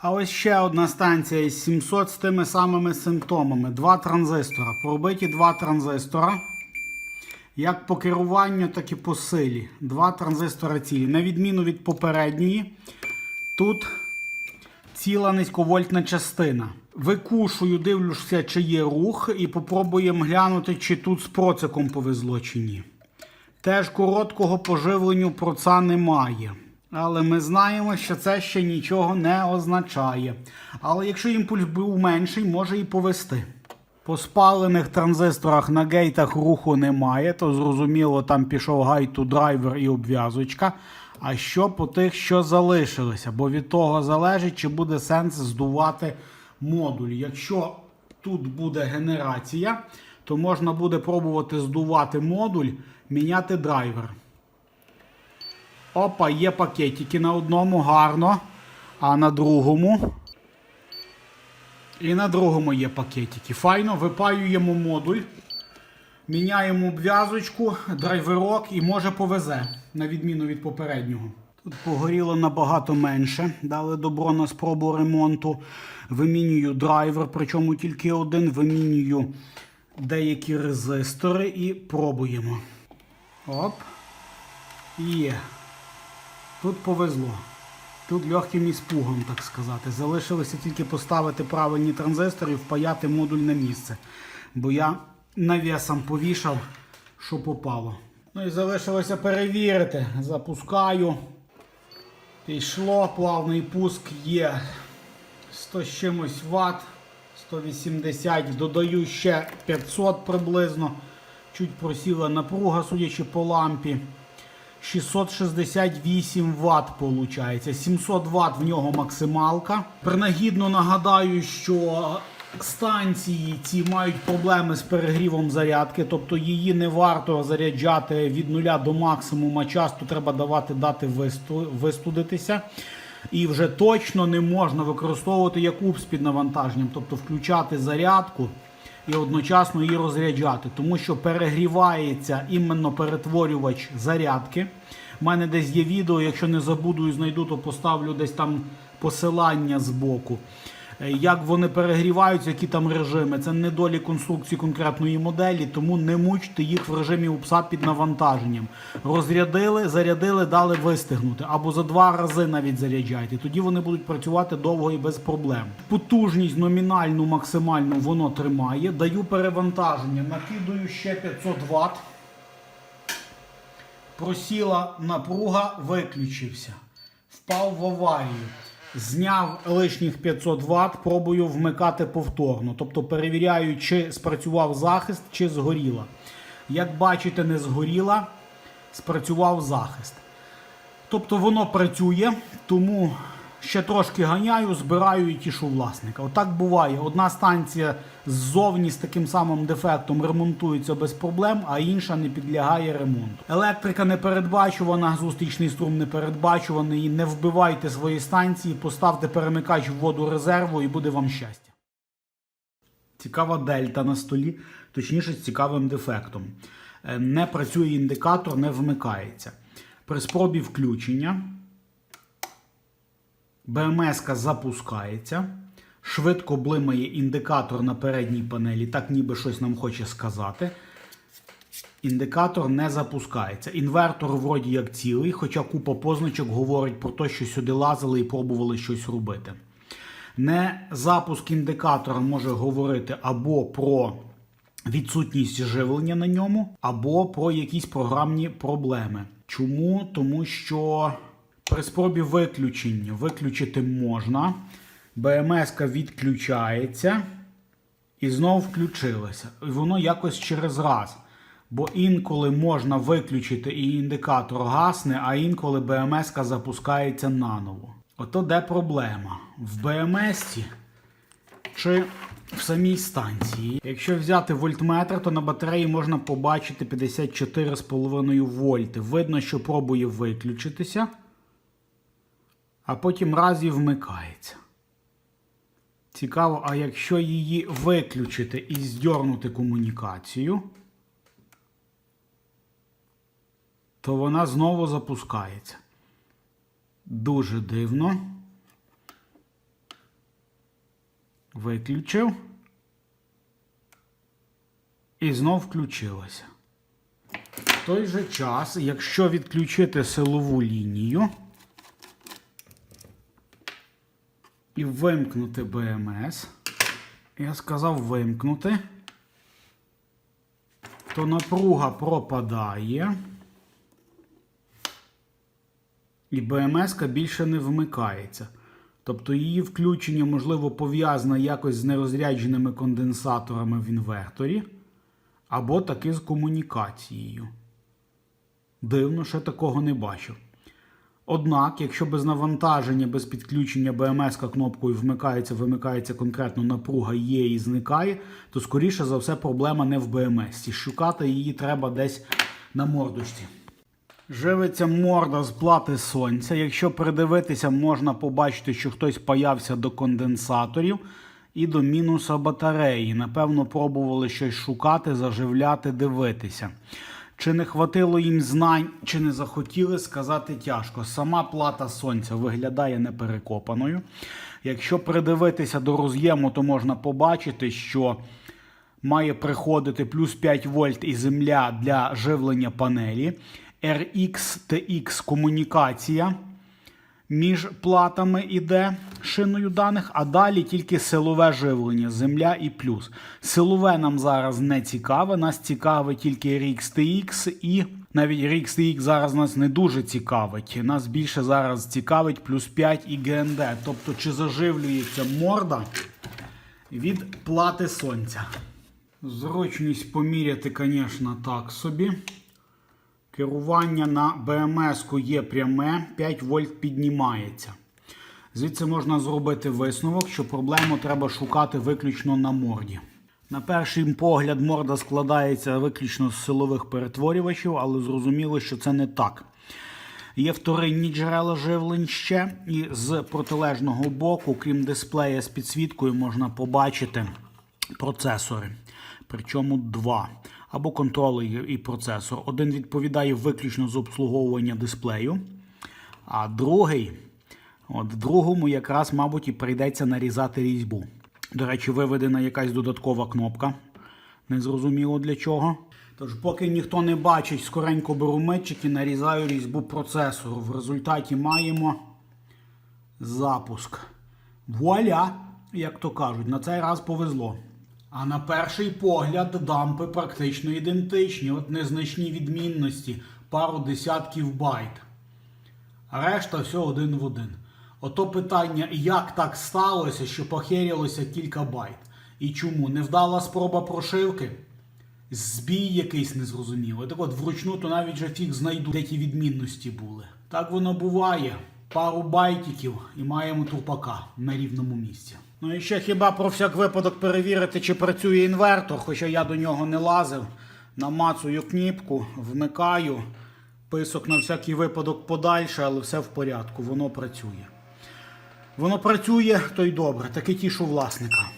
А ось ще одна станція із 700 з тими самими симптомами. Два транзистора. Пробиті два транзистора. Як по керуванню, так і по силі. Два транзистора цілі. На відміну від попередньої, тут ціла низьковольтна частина. Викушую, дивлюся, чи є рух, і попробуємо глянути, чи тут з проциком повезло чи ні. Теж короткого поживленню проца немає. Але ми знаємо, що це ще нічого не означає. Але якщо імпульс був менший, може і повести. По спалених транзисторах на гейтах руху немає, то зрозуміло, там пішов гайту драйвер і обв'язочка. А що по тих, що залишилися? Бо від того залежить, чи буде сенс здувати модуль. Якщо тут буде генерація, то можна буде пробувати здувати модуль, міняти драйвер. Опа, є пакетики на одному гарно, а на другому. І на другому є пакетики. Файно, випаюємо модуль, міняємо обв'язочку, драйверок і може повезе, на відміну від попереднього. Тут погоріло набагато менше. Дали добро на спробу ремонту. Вимінюю драйвер, причому тільки один. Вимінюю деякі резистори і пробуємо. Оп. Є. Тут повезло. Тут легким іспугом, так сказати. Залишилося тільки поставити правильні транзистори і впаяти модуль на місце. Бо я навісом повішав, що попало. Ну і залишилося перевірити. Запускаю. Пішло, плавний пуск є 100 з чимось Вт, 180, додаю ще 500 приблизно. Чуть просіла напруга, судячи по лампі. 668 Вт виходить. 700 Вт в нього максималка. Принагідно нагадаю, що станції ці мають проблеми з перегрівом зарядки, тобто її не варто заряджати від нуля до максимума. Часто треба давати дати висту- вистудитися. І вже точно не можна використовувати як УПС під навантаженням, тобто включати зарядку і одночасно її розряджати, тому що перегрівається іменно перетворювач зарядки. У мене десь є відео, якщо не забуду і знайду, то поставлю десь там посилання збоку. Е, Як вони перегріваються, які там режими. Це не долі конструкції конкретної моделі, тому не мучте їх в режимі УПСа під навантаженням. Розрядили, зарядили, дали вистигнути. Або за два рази навіть заряджайте. Тоді вони будуть працювати довго і без проблем. Потужність номінальну, максимальну воно тримає. Даю перевантаження, накидаю ще 500 Вт. Просіла напруга, виключився. Впав в аварію. Зняв лишніх 500 Вт, пробую вмикати повторно. Тобто перевіряю, чи спрацював захист, чи згоріла. Як бачите, не згоріла, спрацював захист. Тобто воно працює, тому ще трошки ганяю, збираю і тішу власника. Отак буває. Одна станція ззовні з таким самим дефектом ремонтується без проблем, а інша не підлягає ремонту. Електрика непередбачувана, зустрічний струм непередбачуваний. Не вбивайте свої станції, поставте перемикач в воду резерву і буде вам щастя. Цікава дельта на столі, точніше з цікавим дефектом. Е, Не працює індикатор, не вмикається. При спробі включення БМС запускається, швидко блимає індикатор на передній панелі, так ніби щось нам хоче сказати. Індикатор не запускається. Інвертор вроді як цілий, хоча купа позначок говорить про те, що сюди лазили і пробували щось робити. Не запуск індикатора може говорити або про відсутність живлення на ньому, або про якісь програмні проблеми. Чому? Тому що при спробі виключення виключити можна, БМС відключається і знову включилася. І воно якось через раз. Бо інколи можна виключити і індикатор гасне, а інколи БМС запускається наново. Ото де проблема? В БМС чи в самій станції. Якщо взяти вольтметр, то на батареї можна побачити 54,5 вольти. Видно, що пробує виключитися, а потім раз і вмикається. Цікаво, а якщо її виключити і здьорнути комунікацію, то вона знову запускається. Дуже дивно. Виключив. І знов включилося. В той же час, якщо відключити силову лінію і вимкнути БМС, я сказав вимкнути, то напруга пропадає. І БМС більше не вмикається. Тобто її включення, можливо, пов'язане якось з нерозрядженими конденсаторами в інверторі, або таки з комунікацією. Дивно, ще такого не бачив. Однак, якщо без навантаження, без підключення БМС кнопкою вмикається, вимикається конкретно напруга є і зникає, то скоріше за все проблема не в БМС. Шукати її треба десь на мордочці. Живиться морда з плати сонця. Якщо придивитися, можна побачити, що хтось паявся до конденсаторів і до мінуса батареї. Напевно, пробували щось шукати, заживляти, дивитися. Чи не хватило їм знань, чи не захотіли сказати тяжко. Сама плата сонця виглядає неперекопаною. Якщо придивитися до роз'єму, то можна побачити, що має приходити плюс 5 вольт і земля для живлення панелі. RX TX комунікація між платами іде шиною даних, а далі тільки силове живлення, земля і плюс. Силове нам зараз не цікаве, нас цікавить тільки RX TX і навіть RX TX зараз нас не дуже цікавить. Нас більше зараз цікавить плюс 5 і ГНД. Тобто, чи заживлюється морда від плати сонця. Зручність поміряти, звісно, так собі. Керування на БМС є пряме, 5 вольт піднімається. Звідси можна зробити висновок, що проблему треба шукати виключно на морді. На перший погляд, морда складається виключно з силових перетворювачів, але зрозуміло, що це не так. Є вторинні джерела живлень ще, і з протилежного боку, крім дисплея з підсвіткою, можна побачити процесори. Причому два. Або контролер і процесор. Один відповідає виключно за обслуговування дисплею, а другий, от другому якраз, мабуть, і прийдеться нарізати різьбу. До речі, виведена якась додаткова кнопка. Незрозуміло для чого. Тож, поки ніхто не бачить, скоренько беру митчик і нарізаю різьбу процесору. В результаті маємо запуск. Вуаля, як то кажуть, на цей раз повезло. А на перший погляд дампи практично ідентичні, от незначні відмінності, пару десятків байт. А решта все один в один. Ото питання, як так сталося, що похерілося кілька байт. І чому? Невдала спроба прошивки? Збій якийсь незрозумілий. Так от вручну то навіть же фіг знайду, де ті відмінності були. Так воно буває. Пару байтиків і маємо трупака на рівному місці. Ну і ще хіба про всяк випадок перевірити, чи працює інвертор, хоча я до нього не лазив. Намацую кніпку, вмикаю, писок на всякий випадок подальше, але все в порядку, воно працює. Воно працює, то й добре, таки тішу власника.